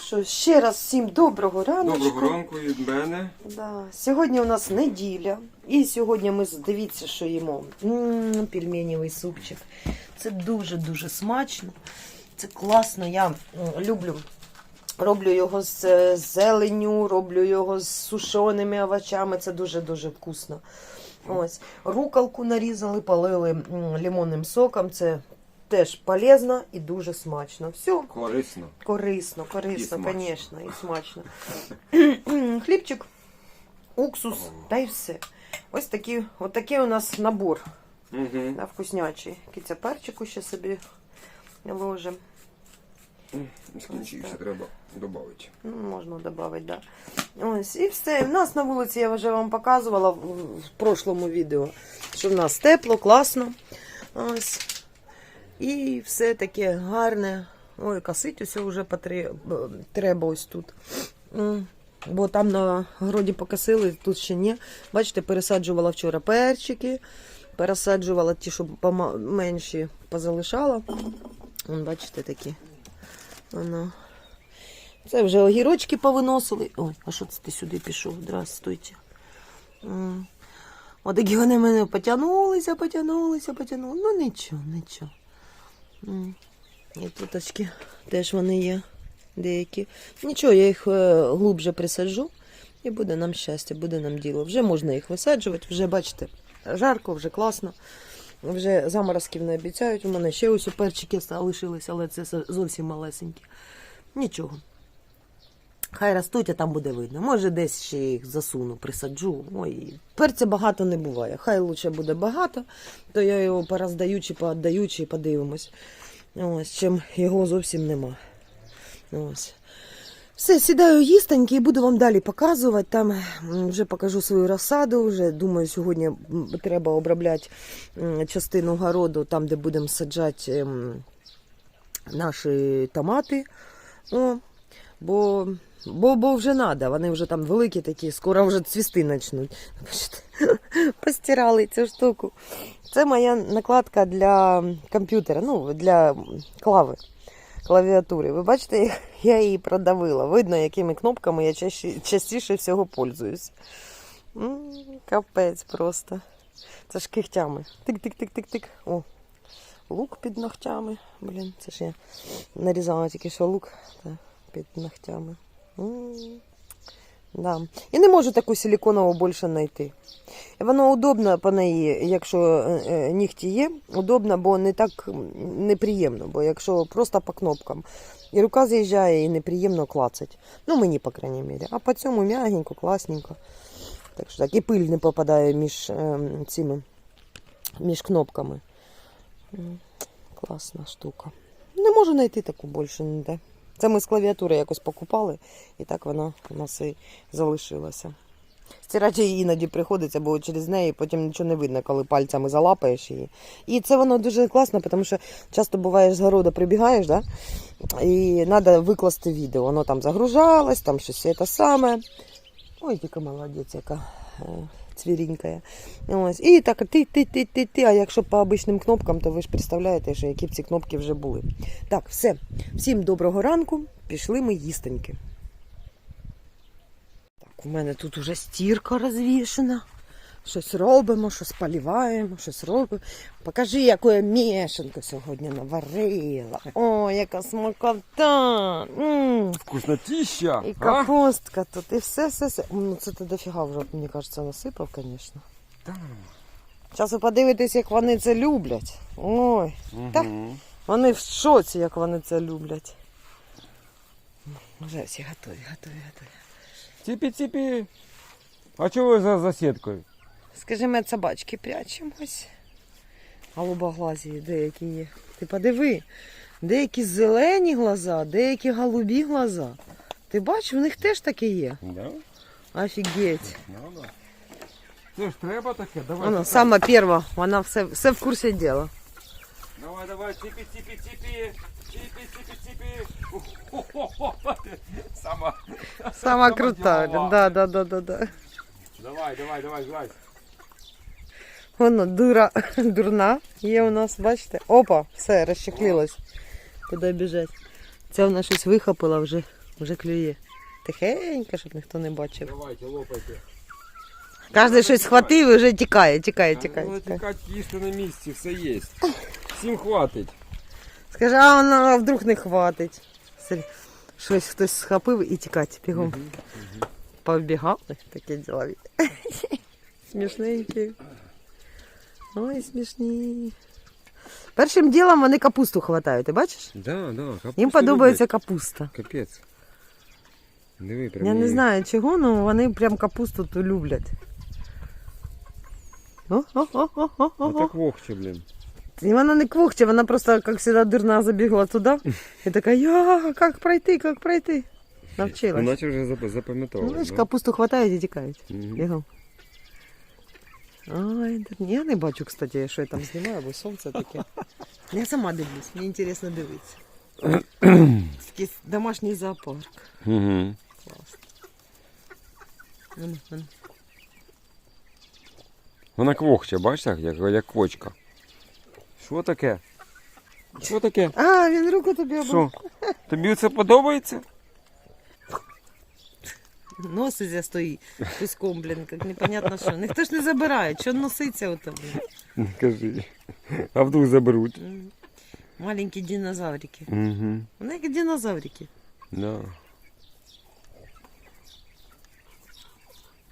Що, ще раз всім доброго раночку. Доброго ранку від мене. Да. Сьогодні у нас неділя. І сьогодні ми дивіться, що їмо. М, Пельменєвий супчик. Це дуже-дуже смачно. Це класно. Я люблю. Роблю його з е, зеленню, роблю його з сушеними овочами. Це дуже-дуже вкусно. Ось. Рукалку нарізали, полили м, лимонним соком. Це теж полезно і дуже смачно. Все, Корисно. Корисно, І корисно, смачно. звісно, і смачно. Хлібчик, уксус, та й все. Ось такий, от такий у нас набор Угу. да, вкуснячий. Киця перчику ще собі ложимо. Скінчився, треба додати. Ну, можна додати, да. Ось, і все. У нас на вулиці я вже вам показувала в, в прошлому відео, що в нас тепло, класно. Ось. І все таке гарне. Ой, косить усе вже треба ось тут. Бо там на городі покосили, тут ще ні. Бачите, пересаджувала вчора перчики, пересаджувала ті, що менші позалишала. Вон, бачите, такі. Воно. Це вже огірочки повиносили. Ой, а що це ти сюди пішов? Здравствуйте. М. Отакі вони мене потягнулися, потягнулися, потягнули. Ну нічого, нічого. І туточки теж вони є деякі. Нічого, я їх е, глубже присаджу. І буде нам щастя, буде нам діло. Вже можна їх висаджувати, вже бачите, жарко, вже класно. Вже заморозків не обіцяють. У мене ще ось перчики залишилися, але це зовсім малесенькі. Нічого. Хай ростуть, а там буде видно. Може, десь ще їх засуну, присаджу. Ой, перця багато не буває. Хай лучше буде багато, то я його пороздаю чи пооддаю, чи подивимось. Ось, чим його зовсім нема. Ось. Все, сідаю їстеньки і буду вам далі показувати. Там вже покажу свою розсаду. Вже думаю, сьогодні треба обробляти частину городу, там, де будемо саджати наші томати. О, бо, бо, бо вже треба, вони вже там великі такі, скоро вже цвісти почнуть. Постирали цю штуку. Це моя накладка для комп'ютера, ну, для клави, клавіатури. Ви бачите, я її продавила. Видно, якими кнопками я чаще, частіше всього пользуюсь. Капець просто. Це ж кихтями. Тик-тик-тик-тик-тик. О, лук під ногтями. Блін, це ж я нарізала тільки що лук та, під ногтями. Да. І не можу таку силіконову більше знайти. Воно удобно по неї, якщо е, е, нігті є, удобно, бо не так неприємно, бо якщо просто по кнопкам. І рука з'їжджає і неприємно клацать. Ну, мені, по крайній мірі. А по цьому м'ягенько, класненько. Так що так, і пиль не попадає між е, цими між кнопками. Класна штука. Не можу знайти таку більше ніде. Це ми з клавіатури якось покупали, і так вона у нас і залишилася. Стирати її іноді приходиться, бо через неї потім нічого не видно, коли пальцями залапаєш її. І це воно дуже класно, тому що часто буває з городу прибігаєш, да? і треба викласти відео. Воно там загружалось, там щось це саме. Ой, яка молодець, яка цвірінькая. Ось. І так ти, ти, ти, ти, ти. А якщо по обичним кнопкам, то ви ж представляєте, що які б ці кнопки вже були. Так, все. Всім доброго ранку. Пішли ми їстеньки. Так, у мене тут уже стірка розвішена. Щось робимо, щось поліваємо, щось робимо. Покажи, яку я мішанку сьогодні наварила. О, яка смакота! М. Вкуснотища! І капустка тут, і все, все, все. Ну це ти дофіга вже, мені кажеться, насипав, звісно. Зараз ви подивитесь, як вони це люблять. Ой, так. вони в шоці, як вони це люблять. Вже всі готові, готові, готові. Ціпі-ціпі. А чого ви за засідкою? Скажи, ми від собачки прячемось. Голубоглазі деякі є. Ти подиви, деякі зелені глаза, деякі голубі глаза. Ти бачиш, в них теж таке є. Да? Офігеть. Надо. Це ж треба таке, давай. Вона давай. сама перша, вона все, все в курсі діла. Давай, давай, ціпі, ціпі, ціпі. Ціпі, ціпі, ціпі. Сама. Сама Сама крута. Да, да, да, да, да. Давай, давай, давай, злазь. Воно дура, дурна є у нас, бачите? Опа, все, розчехлилась. Туди біжать. Це вона щось вихопила вже. вже клює. Тихенько, щоб ніхто не бачив. Давайте, лопайте. Кожен щось схватив і вже тікає, тікає, тікає. Ну, тікає. тікати їсти на місці, все є. Всім хватить. Скаже, а вона вдруг не хватить. Щось хтось схопив і тікать бігом. Побігали такі ділові. Смішненькі. Ой, смішні. Першим ділом вони капусту хватають, ти бачиш? Да, да, капусту Їм подобається капуста. Капець. Диви, прям Я не знаю чого, але вони прям капусту то люблять. О, о, о, о, о, о, о. так вогче, блін. І вона не квохче, вона просто, як завжди, дурна забігла туди. І така, я, як пройти, як пройти. Навчилась. наче вже зап- Ну, знаєш, капусту хватають і тікають. Бігом. Ой, да- я не бачу, кстати, що я там знімаю, бо сонце таке. Я сама дивлюсь, мені цікаво дивитися. Такий домашній зоопарк. Мгм. Класно. Ну, ну. Вона квохче, бачиш, так, як, як квочка. Що таке? Що таке? А, він руку тобі обрав. Що? Тобі це подобається? Нос ізя стоїть піском, блін, як непонятно що. Ніхто ж не забирає, що носиться ото, блін. Кажи. А вдруг заберуть. Маленькі динозаврики. Угу. Вони як динозаврики. Да.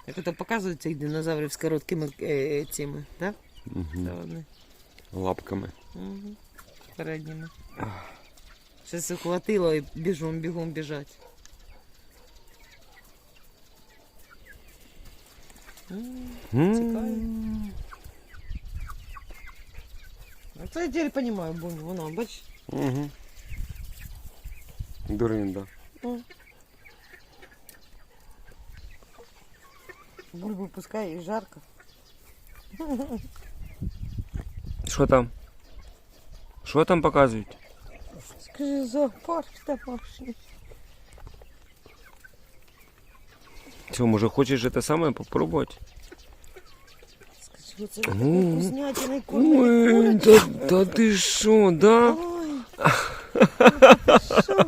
Як ото показують цих динозаврів з короткими е, цими, так? Угу. Да? вони. Лапками. Угу. Передніми. Щось ухватило і бігом, бігом біжать. М, М. А це я тепер розумію, Буню, воно, бач. Угу. Дурин, да. Бульбу пускай і жарко. Що там? Що там показують? Скажи, зоопарк домашній. Що, може хочеш те саме попробувати? Скажи, оце Ну. Ой, кормили та, та ти що, да? Ой, що?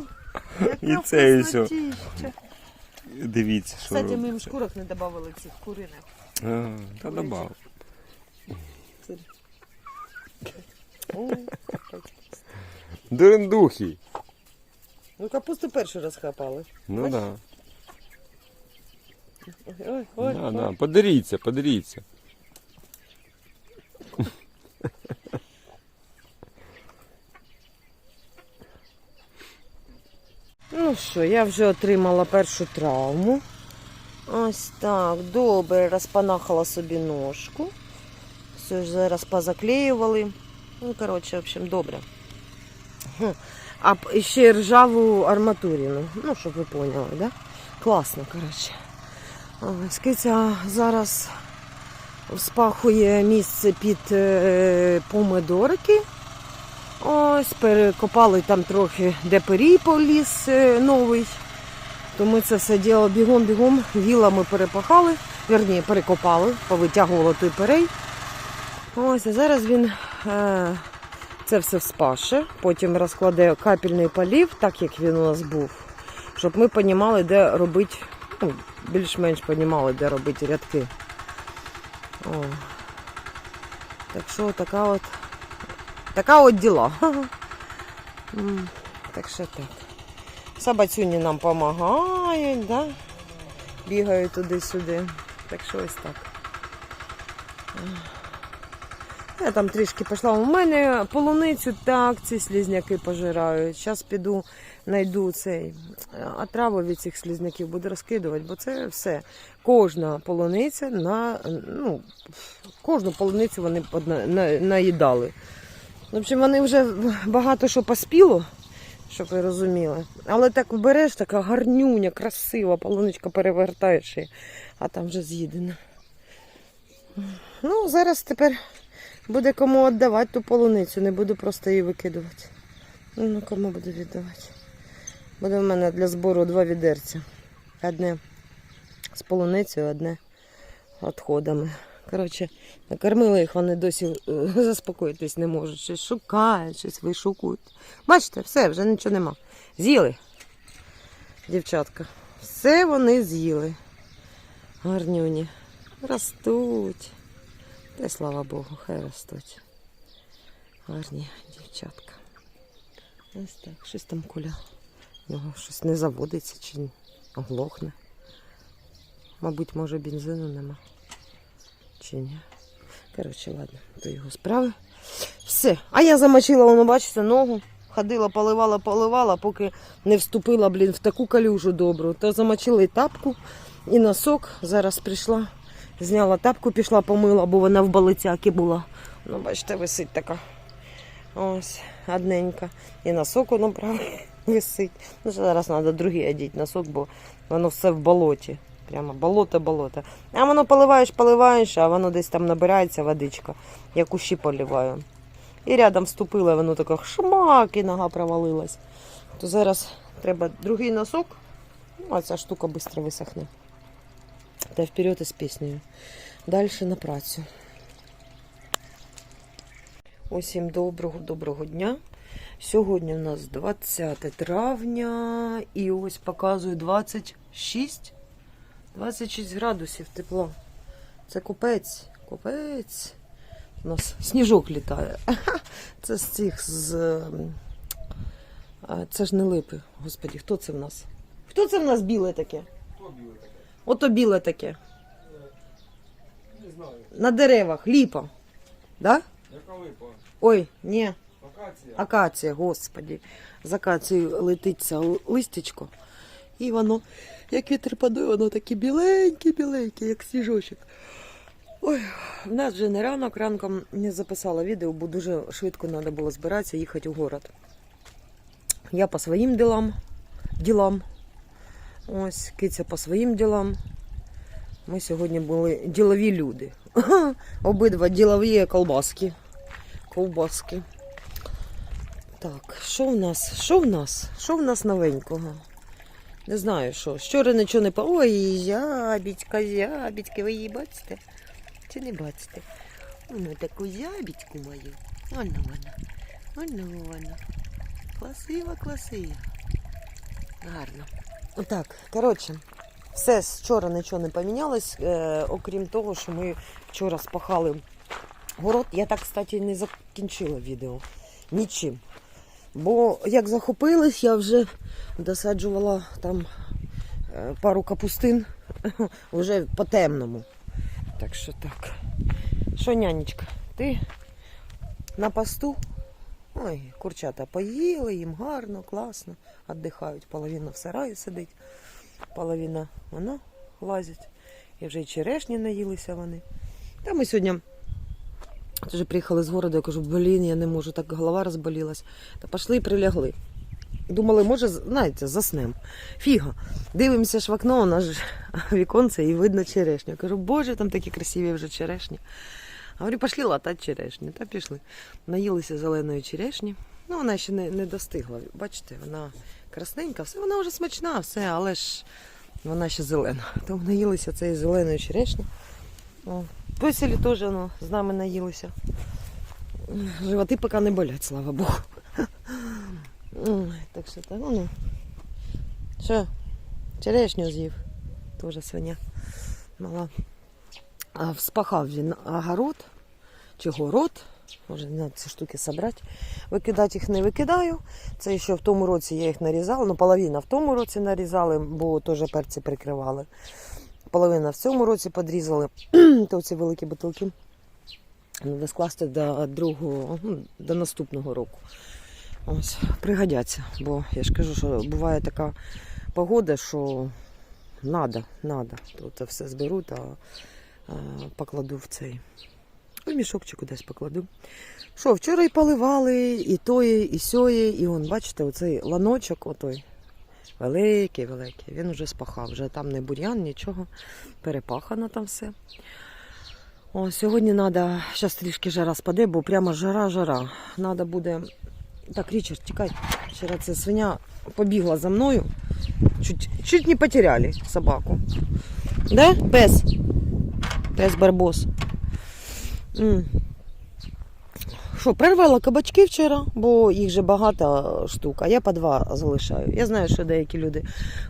І це і вкуснотища. Дивіться, що Кстати, ми їм робиться. шкурок не додавали цих куриних. А, та добав. Ой, Дуриндухи. Ну, капусту перший раз хапали. Ну да. Ой, ой, Да, ой. да. Подивіться, подивіться. Ну що, я вже отримала першу травму. Ось так, добре, розпанахала собі ножку. Все ж зараз позаклеювали. Ну, коротше, в общем, добре. А ще ржаву арматурину. Ну, щоб ви поняли, да? Класно, коротше. Ось киця зараз спахує місце під е, помидорики. Ось, перекопали там трохи, де перій поліз е, новий. То ми це все діло бігом-бігом, вілами перепахали, верні, перекопали, повитягували той перей. Ось, а зараз він е, це все вспаше, потім розкладе капельний полів, так як він у нас був, щоб ми розуміли, де робити, ну, більш-менш розуміли, де робити рядки. О. Так що така от Така от діла. Так що так. Собацюні нам допомагають, да? бігають туди-сюди. Так що ось так. Я там трішки пішла. У мене полуницю так, ці слізняки пожирають. Зараз піду, знайду цей отраву від цих слізняків, буду розкидувати, бо це все. Кожна полуниця на ну, кожну полуницю вони наїдали. В общем, вони вже багато що поспіло, щоб ви розуміли. Але так береш, така гарнюня, красива, полуничка перевертаєш, її, а там вже з'їдена. Ну, зараз тепер буде кому віддавати ту полуницю, не буду просто її викидувати. Ну, кому буду віддавати. Буде в мене для збору два відерця. Одне з полуницею, одне відходами. Коротше, накормила їх, вони досі е, заспокоїтись не можуть. Щось шукають, щось вишукують. Бачите, все, вже нічого нема. З'їли. дівчатка. Все вони з'їли. Гарнюні. Ростуть. Та слава Богу, хай ростуть. Гарні дівчатка. Ось так, щось там куля. У нього щось не заводиться чи оглохне. Мабуть, може бензину нема. Чи ні? Коротше, ладно, то його справи. Все. А я замочила, воно, бачите, ногу. Ходила, поливала, поливала, поки не вступила, блін, в таку калюжу добру. То замочила і тапку, і носок. Зараз прийшла, зняла тапку, пішла помила, бо вона в балицяки була. Ну, бачите, висить така. Ось, одненька. І носок воно правий висить. Ну, зараз треба другий одіти носок, бо воно все в болоті. Прямо болото, болото. А воно поливаєш, поливаєш, а воно десь там набирається водичка. Я кущі поливаю. І рядом вступила, воно таке шмак, і нога провалилась. То зараз треба другий носок, ну, а ця штука швидко висохне. Та вперед із піснею. Далі на працю. Усім доброго, доброго дня. Сьогодні у нас 20 травня і ось показую 26, 26 градусів тепла. Це купець, купець. У нас сніжок літає. Це з цих з. Це ж не липи. Господі, хто це в нас? Хто це в нас біле таке? Хто біле таке? Ото біле таке. Не знаю. На деревах, ліпа. Да? Яка липа? Ой, ні, Акація? акація, господі. З акацією летиться л- листячко. І воно, як вітер падає, воно таке біленьке-біленьке, як сніжочок. Ой, в нас вже не ранок, ранком не записала відео, бо дуже швидко треба було збиратися, їхати у город. Я по своїм ділам, ділам. Ось, киця по своїм ділам. Ми сьогодні були ділові люди. Обидва ділові колбаски. Ковбаски. Так, що в нас? Що в нас? Що в нас новенького? Не знаю, що. Вчора нічого не по. Ой, ябідька, ябідька, ви її бачите? Чи не бачите? Воно таку ябідьку мою. Воно вона. Воно вона. Красива, красива. Гарно. Так, коротше, все з вчора нічого не помінялось, е, окрім того, що ми вчора спахали город. Я так, кстати, не закінчила відео нічим. Бо як захопилась, я вже досаджувала там е, пару капустин вже по темному. Так що так. Що, нянечка, ти на посту? Ой, курчата поїли, їм гарно, класно, віддихають. Половина в сараї сидить, половина воно лазять. І вже й черешні наїлися вони. Та ми сьогодні вже приїхали з городу, я кажу, блін, я не можу, так голова розболілась. Та пішли і прилягли. Думали, може, знаєте, заснем. Фіга. Дивимося ж в окно, у нас ж віконце і видно черешню. Я кажу, боже, там такі красиві вже черешні. Говорю, пішли латати черешню. Та пішли. Наїлися зеленої черешні. Ну, вона ще не, не достигла. Бачите, вона красненька, все, вона вже смачна, все, але ж вона ще зелена. Тому наїлися цієї зеленої черешні. О, теж ну, з нами наїлися. Животи поки не болять, слава Богу. Так що так, ну. Що, черешню з'їв. Теж свиня мала. Вспахав він огород чи город. Може, треба ці штуки зібрати. Викидати їх не викидаю. Це ще в тому році я їх нарізала. Ну, половина в тому році нарізали, бо теж перці прикривали. Половина в цьому році подрізали. То ці великі бутилки. Треба скласти до другого, ну, до наступного року. Ось, пригодяться. Бо я ж кажу, що буває така погода, що надо. То це все зберу та а, покладу в цей. У мішок кудись покладу. Що, вчора і поливали, і тої, і сьої, і он, бачите, оцей ланочок, отой. Великий, великий. Він уже спахав. Вже там не бур'ян, нічого. Перепахано там все. О, сьогодні треба, зараз трішки жара спаде, бо прямо жара-жара. Треба буде. Так, Річард, тікай. Вчора ця свиня побігла за мною. Чуть, чуть не потеряли собаку. Да? Пес. Пес Барбос. Що, перервала кабачки вчора, бо їх же багато штук, а я по два залишаю. Я знаю, що деякі люди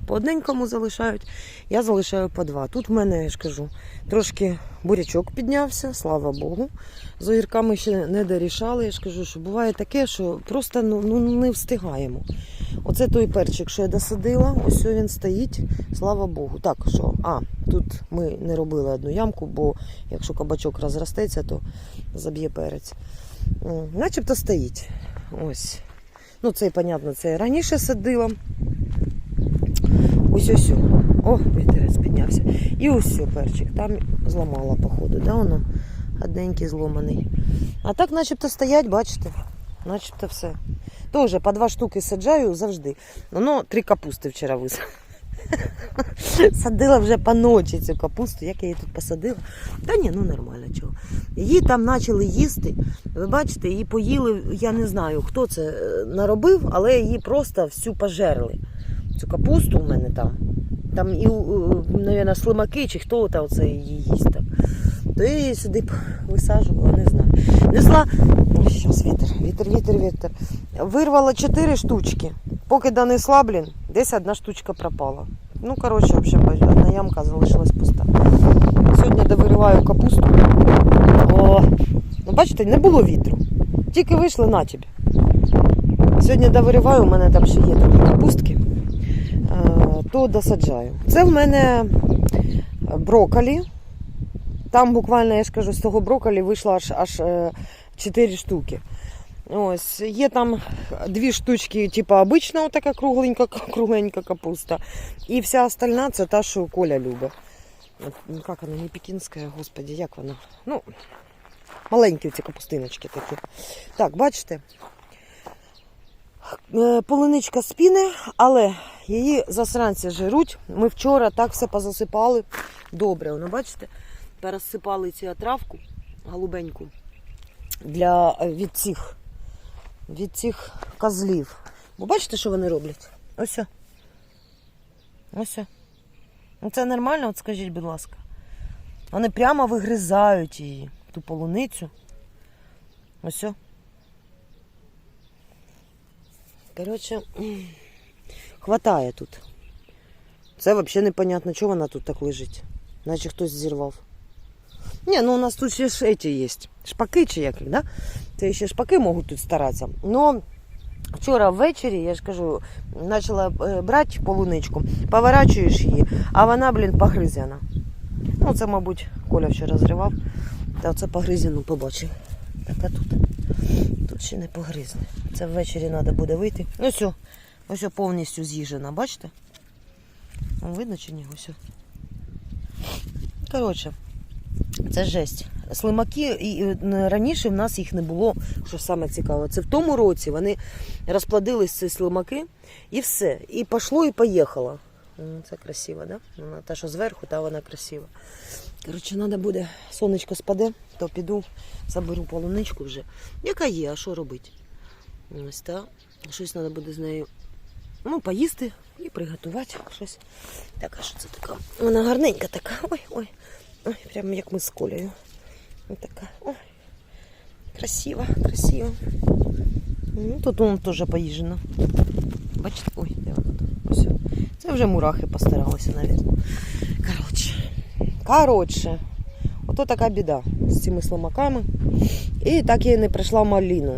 по одненькому залишають, я залишаю по два. Тут в мене, я ж кажу, трошки бурячок піднявся, слава Богу. З огірками ще не дорішали. Я ж кажу, що буває таке, що просто ну, ну, не встигаємо. Оце той перчик, що я досадила, ось він стоїть, слава Богу. Так, що, а, тут ми не робили одну ямку, бо якщо кабачок розростеться, то заб'є перець. Начебто стоїть. Ось. Ну, це, понятно, це я раніше садила. Ось ось. О, вітерець піднявся. І ось перчик. Там зламала, походу, да, воно? Одненький зломаний. А так, начебто, стоять, бачите? Начебто все. Тоже по два штуки саджаю завжди. Ну, три капусти вчора висадила. Садила вже по ночі цю капусту, як я її тут посадила. Та ні, ну нормально чого. Її там почали їсти. Ви бачите, її поїли, я не знаю, хто це е, наробив, але її просто всю пожерли. Цю капусту у мене там. Там і, мабуть, слимаки чи хто там її їсть. Її сюди висаджувала, не знаю. Несла. Щас вітер, вітер, вітер, вітер. Вирвала чотири штучки. Поки донесла, блін, десь одна штучка пропала. Ну, коротше, в общем, одна ямка залишилась пуста. Сьогодні довириваю капусту. О, ну бачите, не було вітру. Тільки вийшли на тобі. Сьогодні довириваю, у мене там ще є такі капустки, е, то досаджаю. Це в мене брокколі. Там буквально, я ж кажу, з того брокколі вийшло аж аж 4 штуки. Ось, є там дві штучки, типу обична, така кругленька, кругленька капуста. І вся остальна це та, що Коля любить. Ну, Як вона, не пекінська, господі, як вона? Ну, маленькі ці капустиночки такі. Так, бачите? Е, Полуничка спіне, але її засранці жируть. Ми вчора так все позасипали. Добре, воно бачите? Пересипали цю травку голубеньку для е, від цих, від цих козлів. Бо бачите, що вони роблять? Ось. Ось. Ну це нормально, от скажіть, будь ласка. Вони прямо вигризають її, ту полуницю. Ось. Коротше, хватає тут. Це взагалі непонятно, чого вона тут так лежить. Наче хтось зірвав. Ні, ну у нас тут ще ж эти є. Шпаки чи як, да? Це ще шпаки можуть тут старатися. Но вчора ввечері, я ж кажу, почала е, брати полуничку, поворачуєш її, а вона, блін, погризена. Ну, це, мабуть, Коля вчора зривав. Та це погризену побачив. Так, а тут, тут ще не погризне. Це ввечері треба буде вийти. Ну все, ось повністю з'їжджена, бачите? Видно чи ні? Ось. Коротше, це жесть. Слимаки і раніше в нас їх не було, що саме цікаво. Це в тому році вони розплодились ці слимаки і все. І пішло, і поїхало. Це красиво, да? Вона та, що зверху, та вона красива. Коротше, треба буде, сонечко спаде, то піду, заберу полуничку вже. Яка є, а що робити? Ось так. Щось треба буде з нею ну, поїсти і приготувати щось. Так, а що це така? Вона гарненька така. Ой, ой. Ой, прямо як ми з Колею. Ось така. Ой. Красиво, красиво. Ну, тут воно теж поїжджено. Бачите? Ой, де тут? Ось. Це вже мурахи постаралися, навіть. Коротше. Коротше. Ото така біда з цими слимаками. І так я і не прийшла маліну.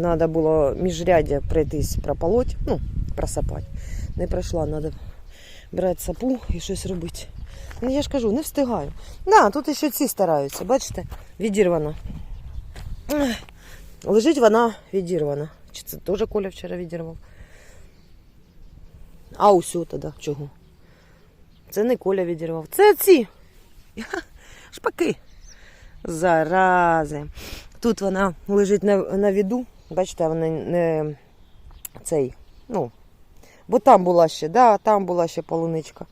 Треба було міжряддя пройтись, прополоть, ну, просапати. Не пройшла, треба брати сапу і щось робити. Ну я ж кажу, не встигаю. Да, тут ще ці стараються, бачите, відірвана. Лежить вона відірвана. Чи це теж Коля вчора відірвав? А усю тоді чого? Це не Коля відірвав. Це ці шпаки. Зарази. Тут вона лежить на, на віду. Бачите, вона не цей. Ну, бо там була ще, да, там була ще полуничка.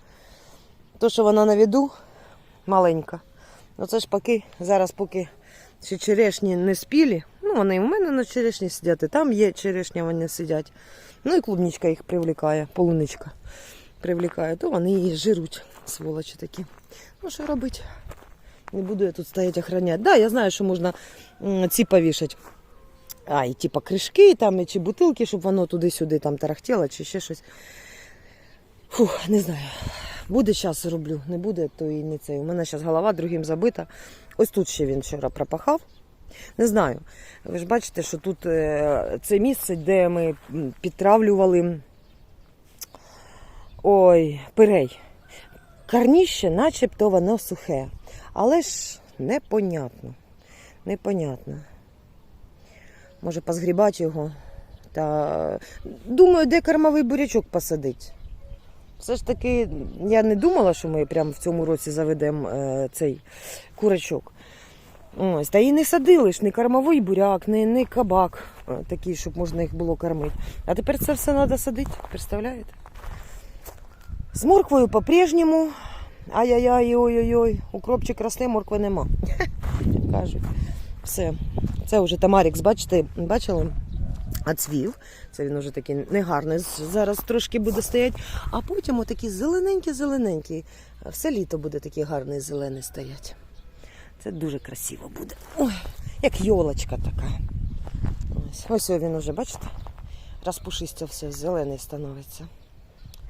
То, що вона на віду маленька. Оце шпаки зараз, поки ще черешні не спілі. Ну, вони і в мене на черешні сидять, і там є черешня, вони сидять. Ну і клубничка їх привлікає, полуничка привлікає, то вони її жируть, сволочі такі. Ну, що робити? Не буду я тут стоять охраняти. Да, я знаю, що можна ці повішати. А, і типа кришки там, і чи бутилки, щоб воно туди-сюди там тарахтіло, чи ще щось. Фух, не знаю. Буде час роблю, не буде, то і не це. У мене зараз голова другим забита. Ось тут ще він вчора пропахав. Не знаю. Ви ж бачите, що тут е, це місце, де ми підтравлювали ой, пирей. Карніще, начебто воно сухе. Але ж непонятно. Непонятно. Може позгрібати його. Та думаю, де кормовий бурячок посадить. Все ж таки, я не думала, що ми прямо в цьому році заведемо е, цей курочок. Ось, та і не садили ж ні кормовий буряк, ні, ні кабак е, такий, щоб можна їх було кормити. А тепер це все треба садити, представляєте? З морквою по-прежньому. Ай-яй-яй, ой-ой-ой, укропчик росте, моркви нема. Кажуть. Все. Це вже Тамарікс, бачите, бачили? Ацвів. Це він вже такий негарний. Зараз трошки буде стояти. А потім отакий зелененький-зелененький. Все літо буде такий гарний зелений стоять. Це дуже красиво буде. Ой, як йолочка така. Ось, ось він уже, бачите? Розпушистя все, зелений становиться.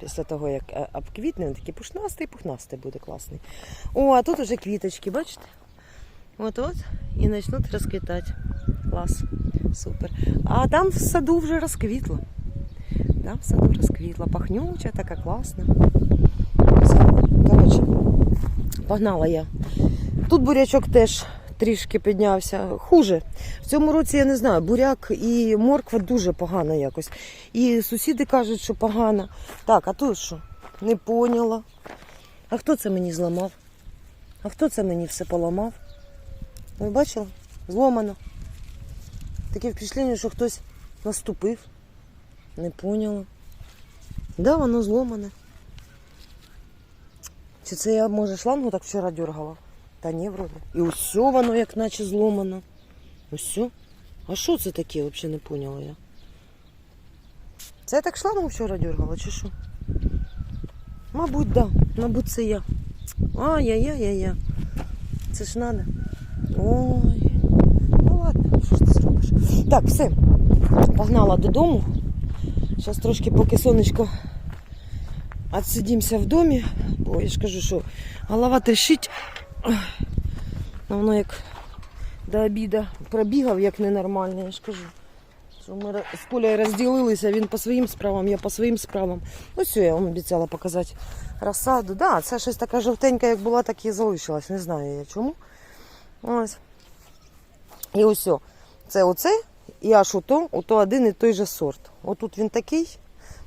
Після того, як е, обквітне, він такий пушнастий, пухнастий буде класний. О, а тут уже квіточки, бачите? От-от і почнуть розквітати. Клас. Супер. А там в саду вже розквітло. Там в саду розквітло. Пахнюча, така класна. Коротше, погнала я. Тут бурячок теж трішки піднявся. Хуже. В цьому році я не знаю, буряк і морква дуже погано якось. І сусіди кажуть, що погано. Так, а тут що? Не поняла. А хто це мені зламав? А хто це мені все поламав? Ви бачили? Зломано. Таке впечатлення, що хтось наступив. Не поняла. Да, воно зломане. Чи це я, може, шлангу так вчора дергала? Та ні, вроде. І усе воно як наче зломано. Усе. А що це таке, взагалі не поняла я. Це я так шлангу вчора дергала, чи що? Мабуть, да. Мабуть, це я. Ай-яй-яй-яй. Це ж надо. Ой. Ну ж? Так, все. Погнала додому. Зараз трошки поки сонечко відсидімося в домі, бо я ж кажу, що голова трещить. Ой. Ну, Воно як до обіду пробігав, як ненормально, я ж кажу. Що ми з Колею розділилися, він по своїм справам, я по своїм справам. Ось все, я вам обіцяла показати розсаду. Да, це щось така жовтенька, як була, так і залишилась. Не знаю я чому. Ось. І ось. Це оце, і аж ото, ото один і той же сорт. Отут він такий.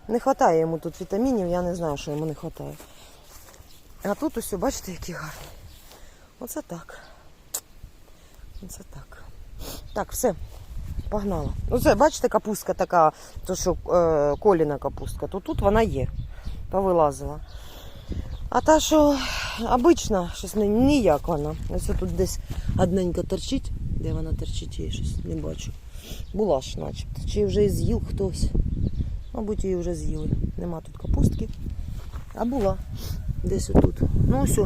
Не вистачає йому тут вітамінів, я не знаю, що йому не вистачає. А тут ось, бачите, який гарний. Оце так. Оце так. Так, все. Погнала. Оце, бачите, капустка така, то що е, коліна капустка, то тут вона є. Повилазила. А та, що обична, щось ніяк вона. Ось тут десь одненька торчить. Де вона торчить, я щось не бачу. Була ж начебто. Чи вже з'їв хтось. Мабуть, її вже з'їли. Нема тут капустки. А була. Десь отут. Ну ось,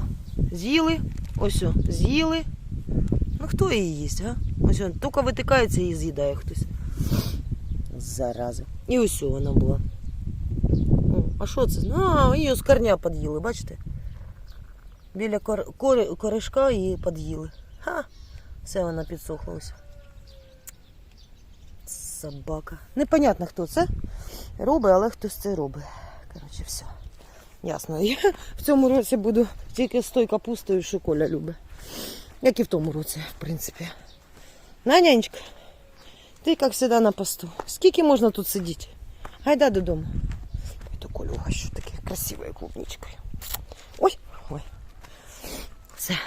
з'їли. Ось, з'їли. Ну хто її їсть, а? Ось тільки витикається і з'їдає хтось. Зараза. І ось вона була. А що це? А, її з корня під'їли, бачите? Біля кор... корешка її під'їли. Ха! Все вона підсохла ось. Собака. Непонятно, хто це робить, але хтось це робить. Коротше, все. Ясно. Я в цьому році буду тільки з тою капустою, що Коля любить. Як і в тому році, в принципі. На, нянечка, ти, як завжди, на посту. Скільки можна тут сидіти? Гайда додому. Ой, то Колюга, що таке красивою клубничкою. Ой, ой. Все.